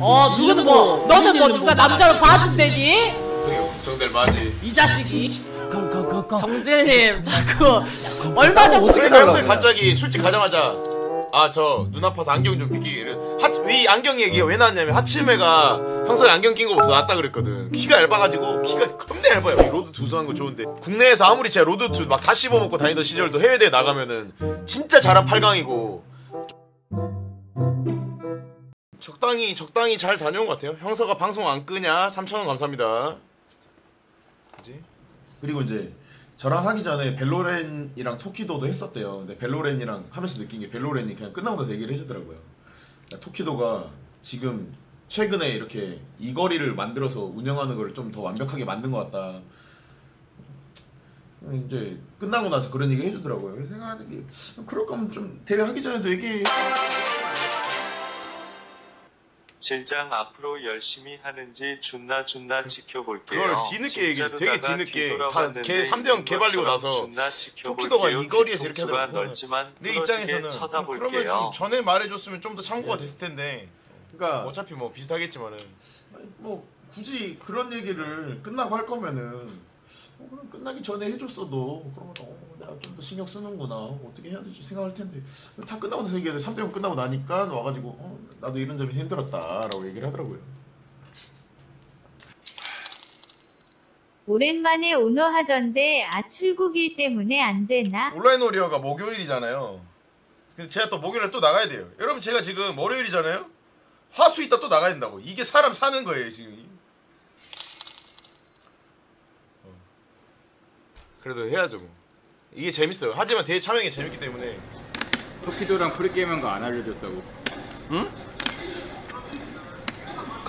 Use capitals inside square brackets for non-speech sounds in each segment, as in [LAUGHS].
어 누구는 뭐 너는 뭐 누가 남자로 봐준대니? 걱정될 마지. 이 자식이 정질님 자꾸 얼마 전 어떻게 살라고? 갑자기 술집 가자마자 아 저 눈 아파서 안경 좀 이래. 하이 안경 얘기가 왜 나왔냐면 하치메가 형석이 안경 낀 거보다 낫다 그랬거든. 키가 얇아가지고 키가 겁나 얇아요. 이 로드 투수한 거 좋은데 국내에서 아무리 제가 로드 투 막 다 씹어먹고 다니던 시절도 해외 대회 나가면은 진짜 잘한 8강이고 적당히 적당히 잘 다녀온 것 같아요. 형서가 방송 안 끄냐? 3,000원 감사합니다. 그지? 그리고 이제 저랑 하기 전에 벨로렌이랑 토키도도 했었대요. 근데 벨로렌이랑 하면서 느낀 게 벨로렌이 그냥 끝나고 나서 얘기를 해주더라고요. 그러니까 토키도가 지금 최근에 이렇게 이 거리를 만들어서 운영하는 걸좀더 완벽하게 만든 것 같다. 이제 끝나고 나서 그런 얘기 해주더라고요. 그래서 생각하는 게 그럴 거면 좀 대회 하기 전에도 얘기. 질장 앞으로 열심히 하는지 준나 준나 지켜볼게요. 그걸 뒤늦게 얘기해. 되게 뒤늦게. 뒤돌아봤는데 다걔 3대 0 개발리고 나서. 토키도가 이 거리에서 이렇게 하더라고. 내 입장에서는 쳐다볼게요. 그러면 좀 전에 말해줬으면 좀 더 참고가 됐을 텐데 그러니까 어차피 뭐 비슷하겠지만은 뭐 굳이 그런 얘기를 끝나고 할 거면은 어, 그럼 끝나기 전에 해줬어도 그러면 어, 내가 좀 더 신경 쓰는구나 어떻게 해야 될지 생각할 텐데 다 끝나고 나서 얘기해도 3대0 끝나고 나니까 와가지고 어, 나도 이런 점이 힘들었다라고 얘기를 하더라고요 오랜만에 오너 하던데 아 출국일 때문에 안 되나? 온라인 오리어가 목요일이잖아요. 근데 제가 또 목요일에 또 나가야 돼요. 여러분 제가 지금 월요일이잖아요. 화수 있다 또 나가야 된다고. 이게 사람 사는 거예요 지금. 어. 그래도 해야죠 뭐. 이게 재밌어요. 하지만 대회 참여하는 게 재밌기 때문에 토키도랑 프리게임한 거안 알려줬다고.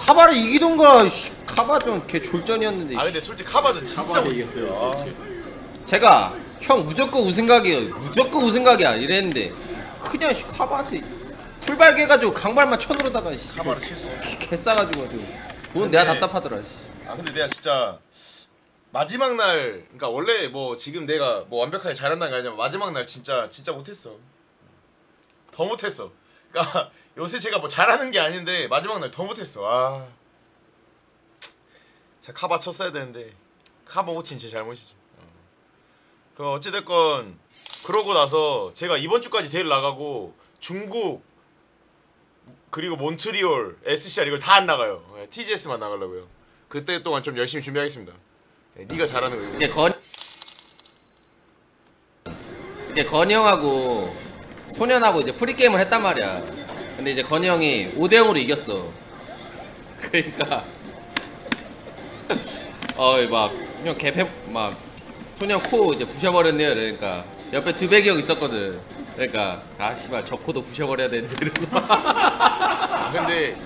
카바를 이기던가 씨, 카바전 개 졸전이었는데 아 근데 솔직히 카바전 진짜 카바도 못했어요. 아. 제가 형 무조건 우승각이에요 무조건 우승각이야 이랬는데 그냥 씨, 카바한테 풀발 개가지고 강발만 쳐누르다가 씨, 카바를 실수. 개 싸가지고 좀 그건 내가 답답하더라 씨. 아 근데 내가 진짜 마지막 날 그러니까 원래 뭐 지금 내가 뭐 완벽하게 잘한다는 게 아니라 마지막 날 진짜 진짜 못했어 더 못했어 그러니까 요새 제가 뭐 잘하는 게 아닌데 마지막 날 더 못했어 아 제가 카바 쳤어야 되는데 카바 못친제 잘못이죠 어. 그 어찌됐건 그러고 나서 제가 이번 주까지 대회를 나가고 중국 그리고 몬트리올, SCR 이걸 다 안 나가요. 네, TGS만 나가려고요. 그때 동안 좀 열심히 준비하겠습니다. 네, 네가 잘하는 거 이제 이거. 건 이제 건이 형하고 소년하고 이제 프리게임을 했단 말이야. 근데 이제 건이 형이 5대 0으로 이겼어. 그러니까 [LAUGHS] 어막형 개패 막 소년 코 이제 부셔버렸네요. 그러니까 옆에 드백이 형 있었거든. 그러니까 아 씨발 저 코도 부셔버려야 되는데 아, 근데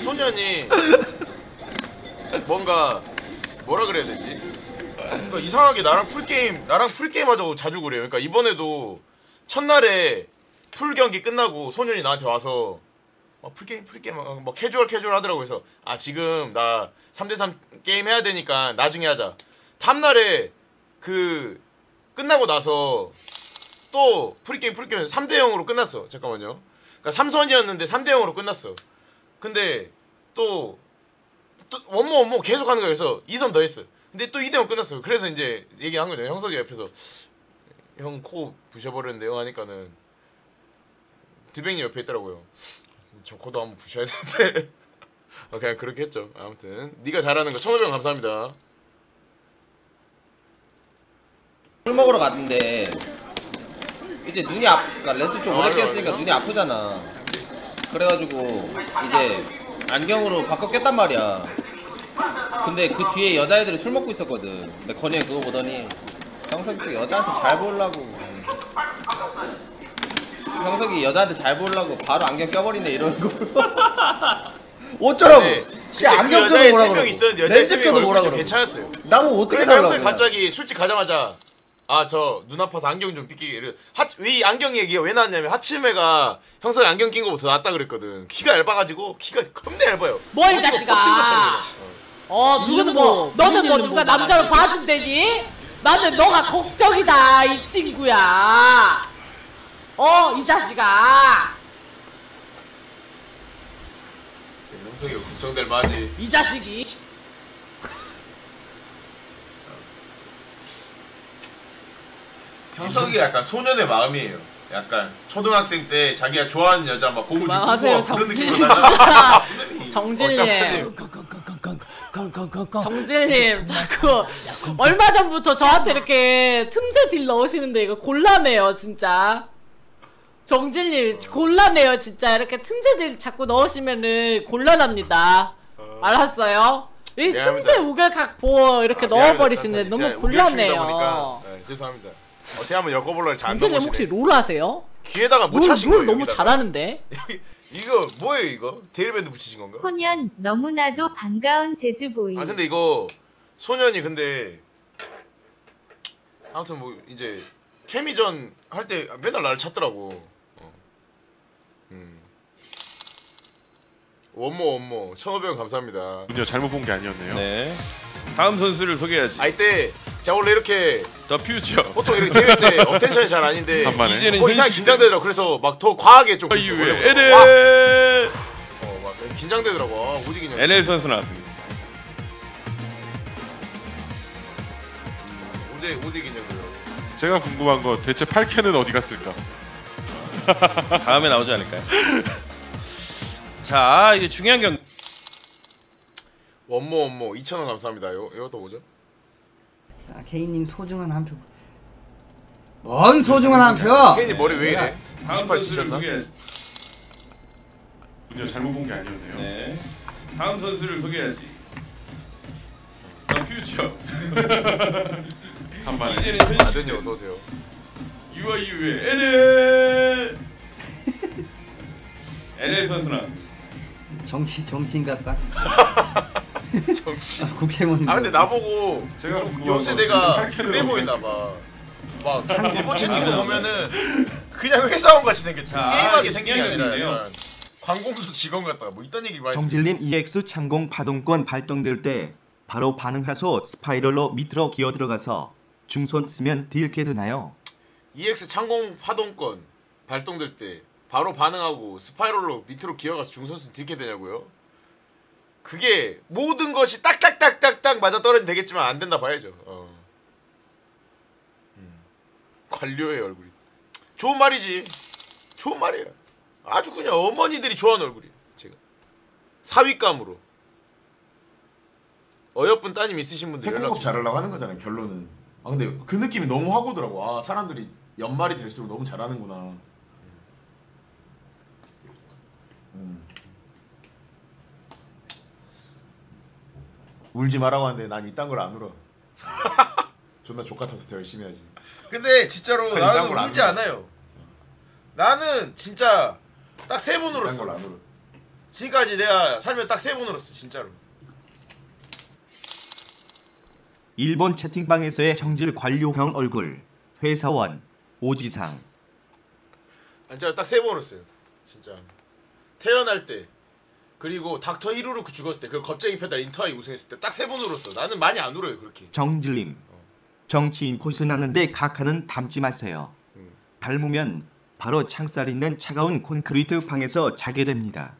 소년이 뭔가 뭐라 그래야 되지? 그러니까 이상하게 나랑 풀 게임 나랑 풀 게임 하자고 자주 그래요. 그러니까 이번에도 첫날에 풀 경기 끝나고 소년이 나한테 와서 막 풀게임 풀게임 막, 막 캐주얼 캐주얼 하더라고. 그래서 아 지금 나 3대3 게임 해야 되니까 나중에 하자. 다음날에 그 끝나고 나서 또 프리게임 프리게임 3대 0으로 끝났어. 잠깐만요. 그러니까 3선이었는데 3대 0으로 끝났어. 근데 또, 또 원모 원모 계속 하는 거야. 그래서 2선 더 했어. 근데 또 2대 0 끝났어. 그래서 이제 얘기한 거죠. 형석이 옆에서 형 코 부셔버렸는데요 하니까는 드백님 옆에 있더라고요 저 코도 한번 부셔야 되는데 [LAUGHS] 어, 그냥 그렇게 했죠 아무튼 네가 잘하는 거 1500원 감사합니다 술 먹으러 갔는데 이제 눈이 아 그러니까 렌즈 좀 오래 아유, 꼈으니까 아유. 눈이 아프잖아. 그래가지고 이제 안경으로 바꿔 꼈단 말이야. 근데 그 뒤에 여자애들이 술 먹고 있었거든. 근데 건이 그거 보더니 형석이 또 여자한테 잘 보려고 형석이 여자한테 잘 보려고 바로 안경 껴버리네 이러는 거. [LAUGHS] 어쩌라고? 씨 근데 안경 그 껴도 여자애 뭐라 3명 그러고 있었는데 여자애 렌즈 3명이 껴도 뭐라 얼굴이 좀 그러고 괜찮았어요 나는 어떻게 그래서 살라고 형석이 갑자기 술집 가자마자 아 저 눈 아파서 안경 좀 삐끼 이래 하이 안경 얘기가 왜 나왔냐면 하치메가 형석이 안경 낀 거보다 낫다 그랬거든 키가 얇아가지고 키가 겁나 얇아요 뭐이 자식아. 어. 어 누구는 뭐 너는 뭐 누가 남자로 봐준대니? 나는 너가 걱정이다 이 친구야. 어 이 자식아. 형석이가 걱정될 만하지. 이 자식이. 형석이가 약간 소년의 마음이에요. 약간 초등학생 때 자기가 좋아하는 여자 막 고무 그만하세요, 줍고 그런 정진. 느낌으로 정질님 정질님 자꾸 얼마 전부터 저한테 이렇게 틈새 딜 넣으시는데 이거 곤란해요 진짜 정질님 곤란해요 진짜 이렇게 틈새 딜 자꾸 넣으시면은 곤란합니다 알았어요? 이 미안합니다. 틈새 우결각 보 이렇게 아. 넣어버리시는데 너무 곤란해요 네, 죄송합니다 어떻게 하면 여거볼러를 잘안 정질님 넣으시네 혹시 롤 하세요? 귀에다가 뭐 롤, 차신 롤 거예요 너무 여기다가? 잘하는데 이거 뭐예요 이거? 데일밴드 붙이신 건가? 소년 너무나도 반가운 제주보이. 아 근데 이거 소년이 근데 아무튼 뭐 이제 케미전 할 때 맨날 나를 찾더라고. 어. 음. 원모 원모 1,500원 감사합니다. 군요 잘못 본 게 아니었네요. 네. 다음 선수를 소개해야지. 아 이때 제가 원래 이렇게 더 퓨처. 보통 이렇게 대회 때 업텐션이 잘 아닌데 간만에. 이제는 뭐 이상하게 현실. 긴장되더라고 그래서 막 더 과하게 좀 이후에 올려보려고. NL 와! 어, 막 긴장되더라고 아, 오지 긴장 NL 선수 나왔습니다. 오지 오지 긴장되더라고 제가 궁금한 건 대체 8캔은 어디 갔을까? 다음에 나오지 않을까요? [LAUGHS] 자 이제 중요한 경 원모 원모 2,000원 감사합니다 이거, 이것도 뭐죠? 자, 케이님 소중한 한 표. 뭔 소중한 한 표? 케인이 머리 왜 이래? 다음 98 선수를 치셨나? 소개해야지. 군요 잘못 본 게 아니었네요. 네. 다음 선수를 소개해야지. 더 퓨처. 간만에. 이제는 현실. 아드님 어서 오세요. 유아 이후에 NL. NL 선수 나왔습니다. 정치 정치인 같다. [LAUGHS] 정치. 국회의원. 아 근데 나보고 제가 궁금한 요건 세대가 대체 8캔은 그래 보이나? 봐. 막 일본 채팅도 보면은 그냥 회사원 같이 생겼죠. 자, 게임하게 생긴 게 아니라 중요한 약간 관공서 직원 같다가 뭐 이딴 얘기 많이. 정질님 EX 창공 파동권 발동될 때 바로 반응하소 스파이럴로 밑으로 기어 들어가서 중손 쓰면 딜게 되나요? EX 창공 파동권 발동될 때 바로 반응하고 스파이럴로 밑으로 기어가서 중선수 딜게 되냐고요? 그게 모든 것이 딱딱딱딱딱 맞아 떨어지면 되겠지만 안 된다 봐야죠. 어. 음. 관료의 얼굴이 좋은 말이지. 좋은 말이에요. 아주 그냥 어머니들이 좋아하는 얼굴이에요. 제가 사윗감으로 어여쁜 따님 있으신 분들 연락. 잘하려고 하는 거잖아요 결론은 아 근데 그 느낌이 너무 하고 오더라고 아 사람들이 연말이 될수록 너무 잘하는구나 음. 울지 말라고 하는데 난 이딴 걸 안 울어 [LAUGHS] 존나 족 같아서 더 열심히 해야지 근데 진짜로 나는 걸안 울지 울어. 않아요. 나는 진짜 딱 세 번 이딴 울었어. 울어 지금까지 내가 살면 딱 세 번 울었어 진짜로. 일본 채팅방에서의 정질 관료형 얼굴 회사원 오지상 아, 진짜 딱 세 번 울었어요. 진짜 태어날 때 그리고 닥터 히루루크 죽었을 때 그 겁쟁이 페달 인터하이 우승했을 때 딱 세 번 울었어. 나는 많이 안 울어요 그렇게. 정질님 정치인 코스 나는데 각하는 닮지 마세요. 음. 닮으면 바로 창살 있는 차가운 콘크리트 방에서 자게 됩니다.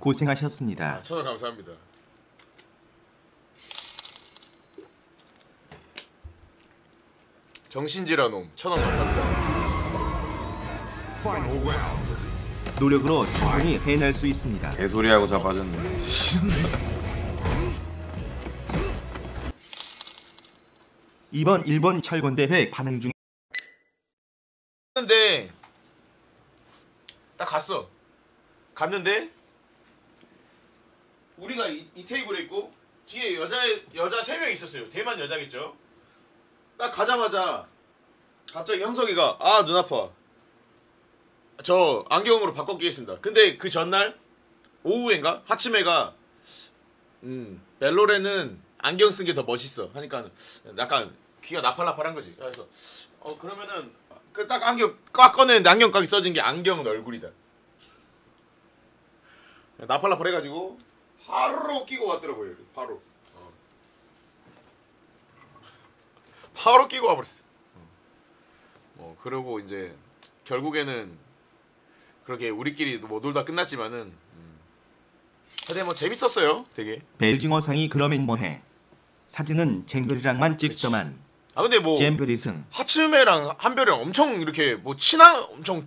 고생하셨습니다. 아, 천원 감사합니다. 정신질환 놈 천원 감사합니다. 노력으로 충분히 해낼 수 있습니다. 개소리하고 자빠졌네. [LAUGHS] 이번 일본 철권대회 반응 중 갔는데 딱 갔어. 갔는데 우리가 이, 이 테이블에 있고 뒤에 여자 여자 세 명 있었어요. 대만 여자겠죠. 딱 가자마자 갑자기 형석이가 아 눈 아파. 저 안경으로 바꿔 끼겠습니다. 근데 그 전날 오후엔가 하치메가 음 벨로레는 안경 쓴 게 더 멋있어 하니까 약간 귀가 나팔나팔한 거지. 그래서 어 그러면은 그 딱 안경 꽉 꺼내는데 안경까지 써진 게 안경은 얼굴이다. 나팔나팔 해가지고 바로 끼고 왔더라고요. 바로. 어. 바로 끼고 와버렸어. 어. 뭐 그러고 이제 결국에는 그렇게 우리끼리 뭐 놀다 끝났지만은 음. 근데 뭐 재밌었어요 되게 벨징어상이 그러면 뭐해? 사진은 쟁별이랑만 찍더만. 아 근데 뭐 잼별이승. 하츠메랑 한별이랑 엄청 이렇게 뭐 친한 엄청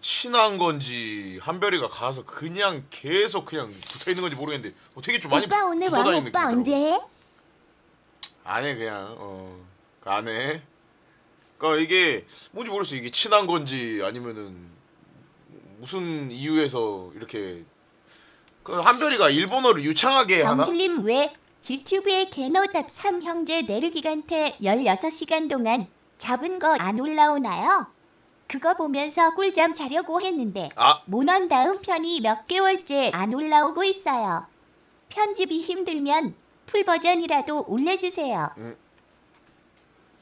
친한 건지 한별이가 가서 그냥 계속 그냥 붙어 있는 건지 모르겠는데 뭐 되게 좀 많이 오빠 오늘 왕 다니는 오빠 느낌이더라고. 언제 해? 안해 그냥 어 안해 그러니까 이게 뭔지 모르겠어 이게 친한 건지 아니면은 무슨 이유에서 이렇게 그 한별이가 일본어를 유창하게 하나 정질님 왜 지튜브에 개노답 3 형제 내르기간테 16시간 동안 잡은 거 안 올라오나요? 그거 보면서 꿀잠 자려고 했는데 아 모넌 다음 편이 몇 개월째 안 올라오고 있어요. 편집이 힘들면 풀 버전이라도 올려주세요.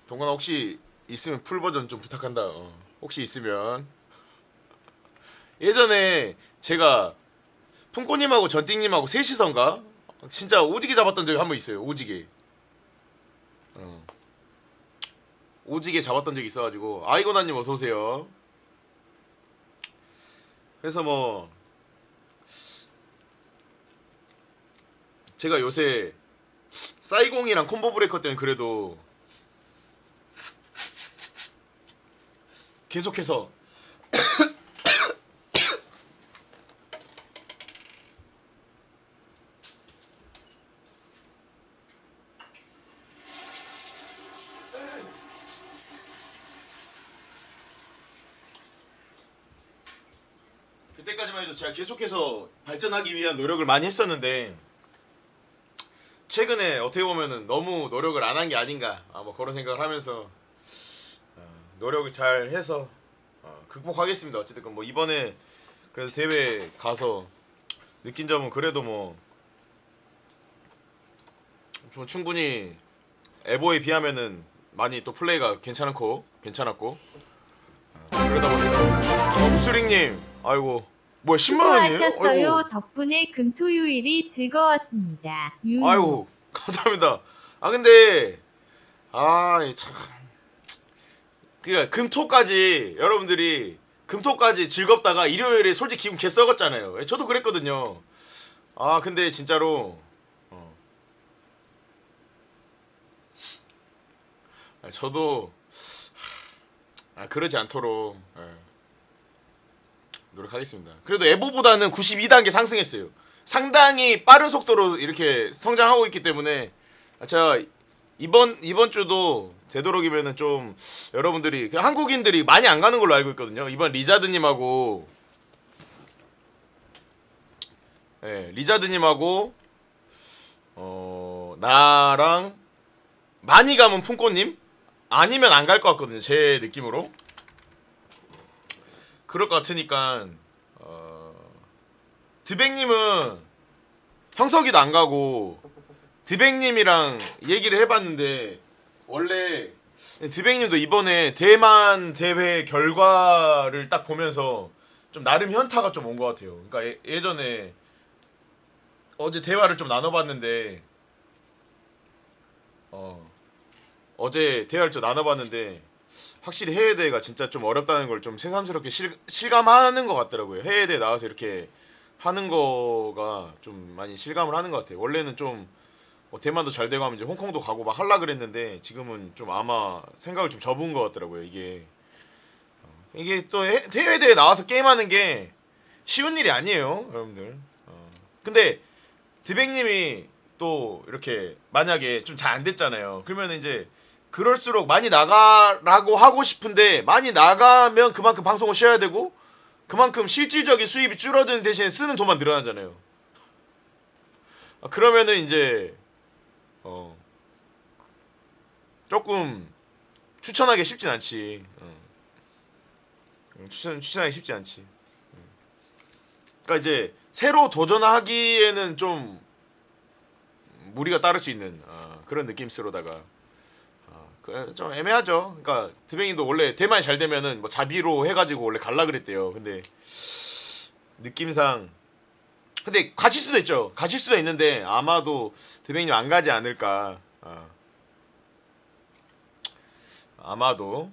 동건아 혹시 있으면 풀 버전 좀 부탁한다. 어. 혹시 있으면 예전에 제가 풍꼬님하고 전띵님하고 셋이선가 진짜 오지게 잡았던 적이 한 번 있어요. 오지게. 어. 오지게 잡았던 적이 있어가지고 아이고나님 어서 오세요. 그래서 뭐 제가 요새 사이공이랑 콤보 브레이커 때는 그래도 계속해서 그때까지만 해도 제가 계속해서 발전하기 위한 노력을 많이 했었는데 최근에 어떻게 보면은 너무 노력을 안 한 게 아닌가 아, 뭐 그런 생각을 하면서 어, 노력을 잘 해서 어, 극복하겠습니다. 어쨌든 뭐 이번에 그래도 대회 가서 느낀 점은 그래도 뭐, 좀 충분히 에보에 비하면은 많이 또 플레이가 괜찮고 괜찮았고 어, 그러다 보니까 어, 무수링님 아이고 뭐야 10만 원이에요? 수고하셨어요. 아이고. 덕분에 금토요일이 즐거웠습니다. 윤. 아이고 [LAUGHS] 감사합니다. 아 근데 아참 그니까 금토까지 여러분들이 금토까지 즐겁다가 일요일에 솔직히 기분 개 썩었잖아요. 예, 저도 그랬거든요. 아 근데 진짜로 어. 아, 저도 아 그러지 않도록 예. 노력하겠습니다. 그래도 에보보다는 92단계 상승했어요. 상당히 빠른 속도로 이렇게 성장하고 있기 때문에 아, 제가 이번 이번 주도 되도록이면은 좀 여러분들이 그냥 한국인들이 많이 안 가는 걸로 알고 있거든요. 이번 리자드님하고 예, 리자드님하고 어 나랑 많이 가면 풍꼬님 아니면 안 갈 것 같거든요. 제 느낌으로 그럴 것 같으니까 어 드백님은 형석이도 안 가고 드백님이랑 얘기를 해봤는데 원래 드백님도 이번에 대만 대회 결과를 딱 보면서 좀 나름 현타가 좀 온 것 같아요. 그러니까 예, 예전에 어제 대화를 좀 나눠봤는데 어 어제 대화를 좀 나눠봤는데 확실히 해외 대회가 진짜 좀 어렵다는 걸 좀 새삼스럽게 실, 실감하는 것 같더라고요. 해외 대회 나와서 이렇게 하는 거가 좀 많이 실감을 하는 것 같아요. 원래는 좀 뭐 대만도 잘 되고 하면 이제 홍콩도 가고 막 할라 그랬는데 지금은 좀 아마 생각을 좀 접은 것 같더라고요. 이게 어, 이게 또 해- 해외 대회 나와서 게임하는 게 쉬운 일이 아니에요, 여러분들. 어. 근데 드백님이 또 이렇게 만약에 좀 잘 안 됐잖아요. 그러면 이제 그럴수록 많이 나가라고 하고 싶은데 많이 나가면 그만큼 방송을 쉬어야 되고 그만큼 실질적인 수입이 줄어드는 대신에 쓰는 돈만 늘어나잖아요. 아, 그러면은 이제 어 조금 추천하기 쉽진 않지. 어. 음, 추천 추천하기 쉽지 않지. 음. 그러니까 이제 새로 도전하기에는 좀 무리가 따를 수 있는 어, 그런 느낌스러다가 어, 그래 좀 애매하죠. 그러니까 드뱅이도 원래 대만이 잘 되면은 뭐 자비로 해가지고 원래 갈라 그랬대요. 근데 느낌상 근데 가실 수도 있죠. 가실 수도 있는데 아마도 드뱅이님 안 가지 않을까. 어. 아마도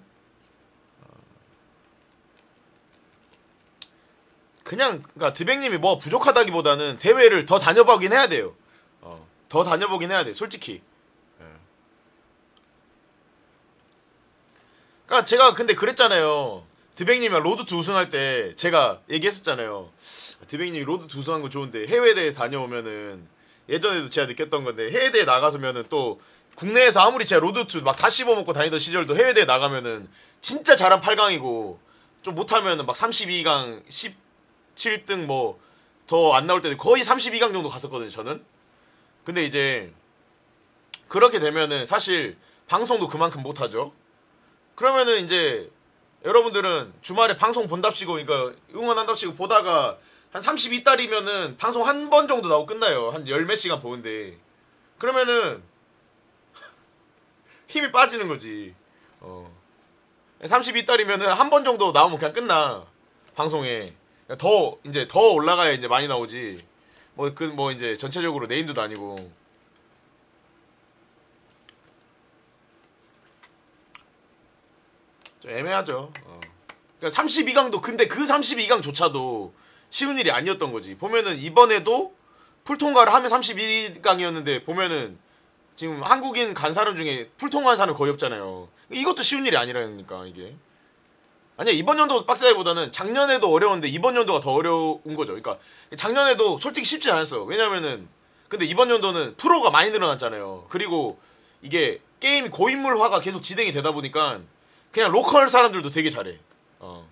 어. 그냥 그러니까 드백님이 뭐 부족하다기보다는 대회를 더 다녀보긴 해야 돼요. 어, 더 다녀보긴 해야 돼, 솔직히. 그러니까 제가 근데 그랬잖아요. 드백님이 로드2 우승할 때 제가 얘기했었잖아요. 드백님이 로드2 우승한 거 좋은데 해외 대회 다녀오면은 예전에도 제가 느꼈던 건데 해외 대회 나가서면은 또 국내에서 아무리 제가 로드2 막다 씹어먹고 다니던 시절도 해외 대회 나가면은 진짜 잘한 8강이고 좀 못하면은 막 32강 17등 뭐 더 안 나올 때도 거의 32강 정도 갔었거든요 저는 근데 이제 그렇게 되면은 사실 방송도 그만큼 못하죠 그러면은 이제 여러분들은 주말에 방송 본답시고 그러니까 응원한답시고 보다가 한 32달이면은 방송 한 번 정도 나오고 끝나요. 한 열 몇 시간 보는데. 그러면은 [LAUGHS] 힘이 빠지는 거지. 어. 32달이면은 한 번 정도 나오면 그냥 끝나 방송에. 더 이제 더 올라가야 이제 많이 나오지. 뭐 그뭐 이제 전체적으로 네임도 다니고 좀 애매하죠 어. 그러니까 32강도 근데 그 32강조차도 쉬운 일이 아니었던 거지 보면은 이번에도 풀통과를 하면 32강이었는데 보면은 지금 한국인 간 사람 중에 풀통한 사람 거의 없잖아요 이것도 쉬운 일이 아니라니까 이게 아니야 이번 연도 빡세다기보다는 작년에도 어려웠는데 이번 연도가 더 어려운 거죠. 그러니까 작년에도 솔직히 쉽지 않았어. 왜냐면은 근데 이번 연도는 프로가 많이 늘어났잖아요. 그리고 이게 게임이 고인물화가 계속 진행이 되다 보니까 그냥 로컬 사람들도 되게 잘해. 어.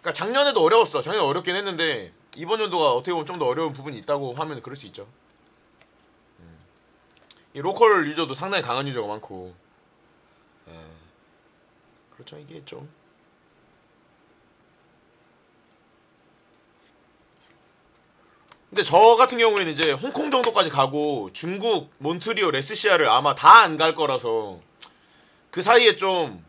그러니까 작년에도 어려웠어. 작년에 어렵긴 했는데 이번 연도가 어떻게 보면 좀 더 어려운 부분이 있다고 하면 그럴 수 있죠. 음. 이 로컬 유저도 상당히 강한 유저가 많고. 예. 그렇죠 이게 좀 근데 저 같은 경우에는 이제 홍콩 정도까지 가고 중국 몬트리올 레스시아를 아마 다 안 갈 거라서 그 사이에 좀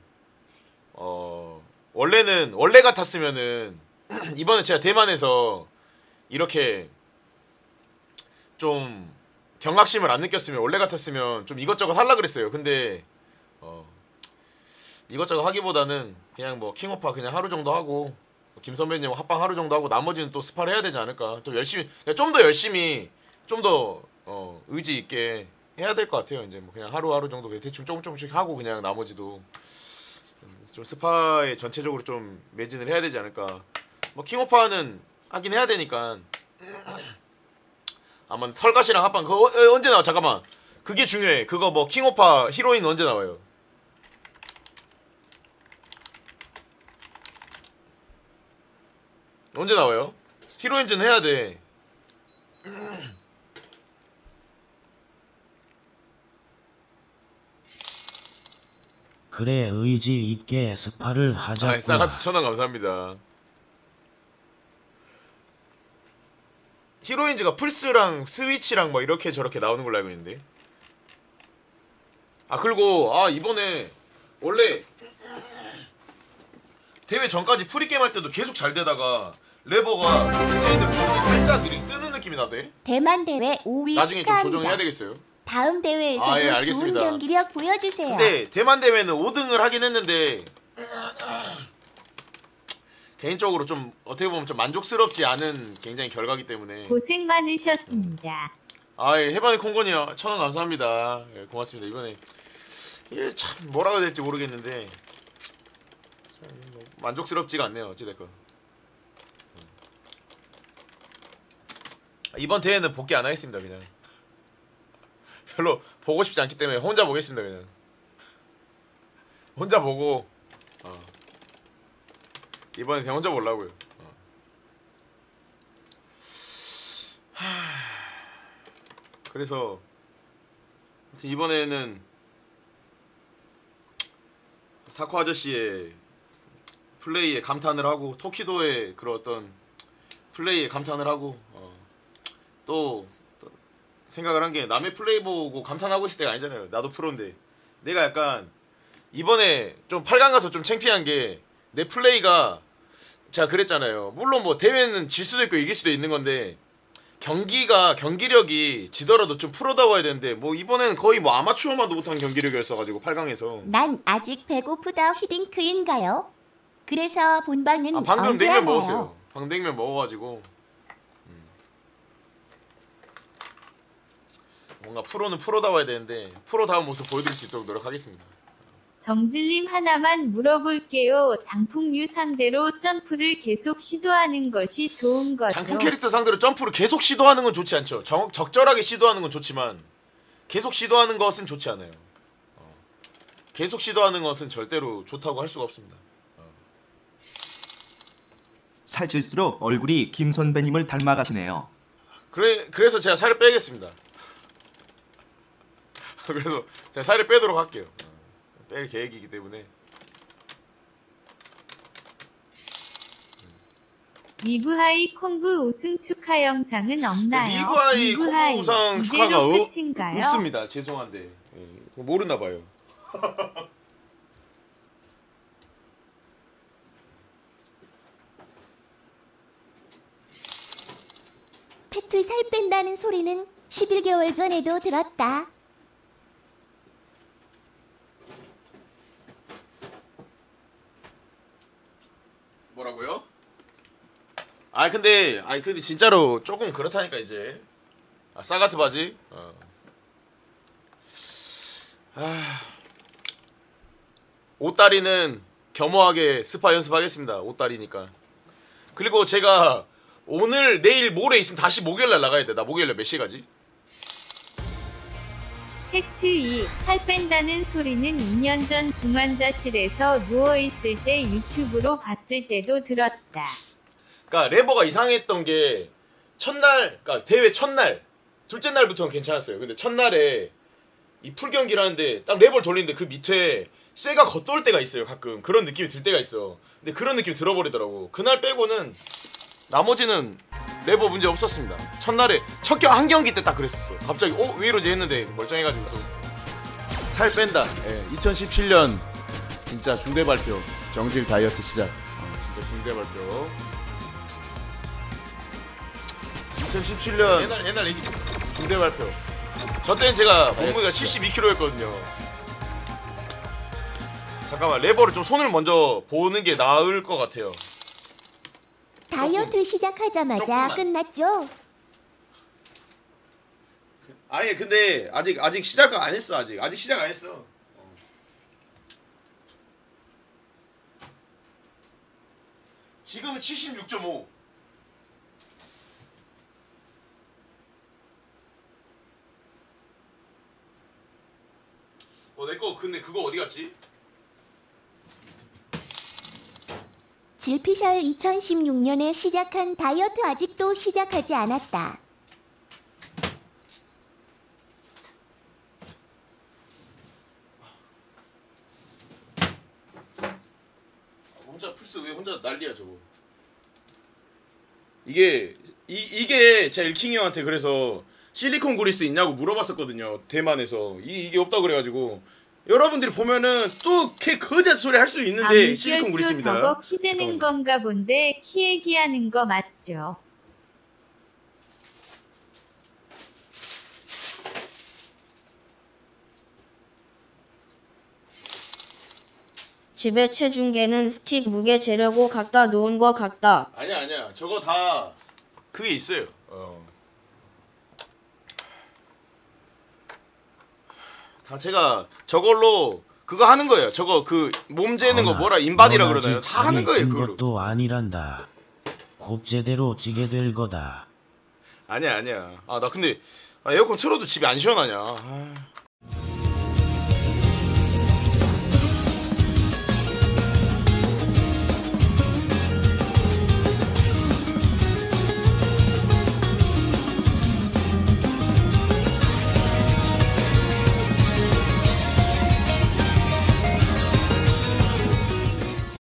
어, 원래는 원래 같았으면은 [CLEARS THROAT] 이번에 제가 대만에서 이렇게 좀 경각심을 안 느꼈으면 원래 같았으면 좀 이것저것 하려 그랬어요. 근데 어, 이것저것 하기보다는 그냥 뭐 킹오파 그냥 하루 정도 하고 김 선배님 합방 하루 정도 하고 나머지는 또 스파를 해야 되지 않을까 좀 열심히 좀 더 열심히 좀더 어, 의지 있게 해야 될 것 같아요. 이제 뭐 그냥 하루하루 정도 대충 조금 조금씩 하고 그냥 나머지도 좀 스파에 전체적으로 좀 매진을 해야 되지 않을까. 뭐 킹오파는 하긴 해야 되니까. [CLEARS THROAT] 아마 설가시랑 합방 그거 어, 언제 나와? 잠깐만. 그게 중요해. 그거 뭐 킹오파 히로인 언제 나와요? 언제 나와요? 히로인즈는 해야 돼. [CLEARS THROAT] 그래 의지 있게 스파를 아, 하자꾸나. 싸가지 천원 감사합니다. 히로인즈가 플스랑 스위치랑 뭐 이렇게 저렇게 나오는 걸로 알고 있는데. 아 그리고 아 이번에 원래 대회 전까지 프리게임 할 때도 계속 잘 되다가 레버가 제인데 부분이 살짝 느리 뜨는 느낌이 나대. 대만 대회 5위 나중에 좀. 조정해야 되겠어요. 다음 대회에서도 아, 예, 좋은 알겠습니다. 경기력 보여주세요. 근데 대만 대회는 5등을 하긴 했는데 개인적으로 좀 어떻게 보면 좀 만족스럽지 않은 굉장히 결과기 때문에 고생 많으셨습니다. 아예 해반의 콩건이요 천원 감사합니다 예, 고맙습니다 이번에 이게 참 뭐라고 해야 될지 모르겠는데 참뭐 만족스럽지가 않네요 어찌됐건 음. 이번 대회는 복귀 안 하겠습니다 그냥 별로 보고 싶지 않기 때문에 혼자 보겠습니다 그냥 혼자 보고 어. 이번엔 그냥 혼자 보려고요 어. 하... 그래서 이번에는 사코 아저씨의 플레이에 감탄을 하고 토키도의 그런 어떤 플레이에 감탄을 하고 어, 또, 또 생각을 한 게 남의 플레이 보고 감탄하고 있을 때가 아니잖아요. 나도 프로인데 내가 약간 이번에 좀 8강 가서 좀 창피한 게 내 플레이가 제가 그랬잖아요. 물론 뭐 대회는 질 수도 있고 이길 수도 있는 건데 경기가 경기력이 지더라도 좀 프로다워야 되는데 뭐 이번에는 거의 뭐 아마추어만도 못한 경기력이었어가지고 8강에서 난 아직 배고프다 히딩크인가요? 그래서 본방은 아 방금 냉면? 먹었어요. 방금 냉면 먹어가지고 뭔가 프로는 프로다워야 되는데 프로다운 모습 보여드릴 수 있도록 노력하겠습니다. 정질님 하나만 물어볼게요. 장풍류 상대로 점프를 계속 시도하는 것이 좋은 거죠. 장풍 캐릭터 상대로 점프를 계속 시도하는 건 좋지 않죠. 정, 적절하게 시도하는 건 좋지만 계속 시도하는 것은 좋지 않아요. 어. 계속 시도하는 것은 절대로 좋다고 할 수가 없습니다. 살찔수록 얼굴이 김 선배님을 닮아가시네요. 그래 그래서 제가 살을 빼겠습니다. [LAUGHS] 그래서 제가 살을 빼도록 할게요. 어, 뺄 계획이기 때문에 리브하이 콤부 우승 축하 영상은 없나요? 리브하이 콤보 우상 축하가 어, 끝인가요? 없습니다. 죄송한데 예, 모르나 봐요. 페트 살 뺀다는 소리는 11개월 전에도 들었다. 뭐라고요? 아 근데 아니 근데 진짜로 조금 그렇다니까 이제 아 싸가트 바지 어. 아 옷다리는 겸허하게 스파 연습하겠습니다 옷다리니까 그리고 제가 오늘 내일 모레 있으면 다시 목요일날 나가야 돼나 목요일날 몇 시에 가지? 팩트 2. 살 뺀다는 소리는 2년 전 중환자실에서 누워있을 때 유튜브로 봤을 때도 들었다. 그러니까 레버가 이상했던 게 첫날, 그러니까 대회 첫날, 둘째 날부터는 괜찮았어요. 근데 첫날에 이 풀 경기를 하는데 딱 레버를 돌리는데 그 밑에 쇠가 겉돌 때가 있어요. 가끔 그런 느낌이 들 때가 있어. 근데 그런 느낌이 들어버리더라고. 그날 빼고는 나머지는 레버 문제 없었습니다. 첫날에 첫경한 경기 때 딱 그랬었어. 갑자기 어 왜 이러지 했는데 멀쩡해가지고 또살 뺀다. 예, 2017년 진짜 중대 발표 정질 다이어트 시작. 어, 진짜 중대 발표. 2017년 옛날 옛날 얘기 중대 발표. 저 때는 제가 몸무게가 72kg였거든요. 잠깐만 레버를 좀 손을 먼저 보는 게 나을 것 같아요. 다이어트 시작하자마자 조금만. 끝났죠. 아니 근데 아직 아직 시작 안 했어 아직 아직 시작 안 했어. 어. 지금은 76.5. 어 내 거 근데 그거 어디 갔지? 질피셜 2016년에 시작한 다이어트 아직도 시작하지 않았다. 혼자 플스 왜 혼자 난리야 저거. 이게 이 이게 제가 일킹이 형한테 그래서 실리콘 그리스 있냐고 물어봤었거든요 대만에서 이 이게 없다 고 그래가지고 여러분들이 보면은 또걔 거짓 소리 할 수 있는데 실리콘 암결표 그리스입니다. 저거 키 재는 건가 본데 키 얘기하는 거 맞죠? 집에 체중계는 스틱 무게 재려고 갖다 놓은 거 같다. 아니야 아니야 저거 다 그게 있어요. 어. 다 제가 저걸로 그거 하는 거예요. 저거 그 몸 재는 거 뭐라 인바디라 넌 그러나요? 아직 다 하는 거예요 찐 그걸로. 것도 아니란다. 곧 제대로 지게 될 거다. 아니야 아니야. 아 나 근데 아, 에어컨 틀어도 집이 안 시원하냐. 아.